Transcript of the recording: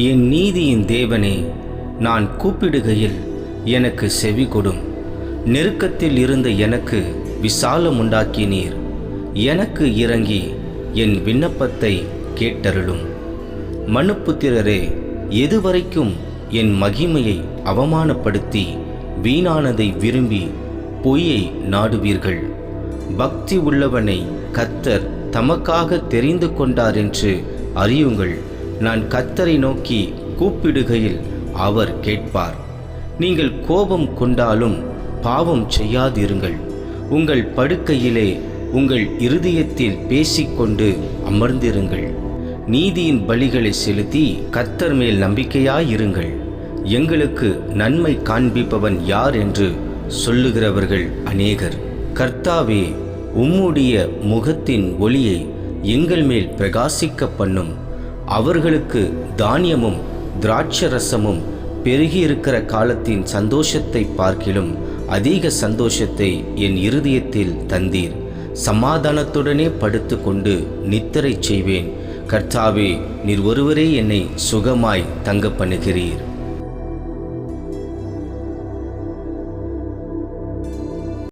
என் நீதியின் தேவனே நான் கூப்பிடுகையில் எனக்கு செவி கொடும். நெருக்கத்தில் இருந்த எனக்கு விசாலம் உண்டாக்கினீர். எனக்கு இறங்கி என் விண்ணப்பத்தை கேட்டருளும். மனுப்புத்திரரே எதுவரைக்கும் என் மகிமையை அவமானப்படுத்தி வீணானதை விரும்பி பொய்யை நாடுவீர்கள். பக்தி உள்ளவனை கத்தர் தமக்காக தெரிந்து கொண்டார் என்று அறியுங்கள். நான் கத்தரை நோக்கி கூப்பிடுகையில் அவர் கேட்பார். நீங்கள் கோபம் கொண்டாலும் பாவம் செய்யாதிருங்கள். உங்கள் படுக்கையிலே உங்கள் இருதயத்தில் பேசிக்கொண்டு அமர்ந்திருங்கள். நீதியின் பலிகளை செலுத்தி கத்தர் மேல் நம்பிக்கையாயிருங்கள். எங்களுக்கு நன்மை காண்பிப்பவன் யார் என்று சொல்லுகிறவர்கள் அநேகர். கர்த்தாவே உம்முடைய முகத்தின் ஒளியை எங்கள் மேல் பிரகாசிக்க பண்ணும். அவர்களுக்கு தானியமும் திராட்சரசமும் பெருகியிருக்கிற காலத்தின் சந்தோஷத்தை பார்க்கிலும் அதிக சந்தோஷத்தை என் இருதயத்தில் தந்தீர். சமாதானத்துடனே படுத்துக்கொண்டு நித்திரை செய்வேன். கர்த்தாவே நீர் ஒருவரே என்னை சுகமாய் தங்க பண்ணுகிறீர்.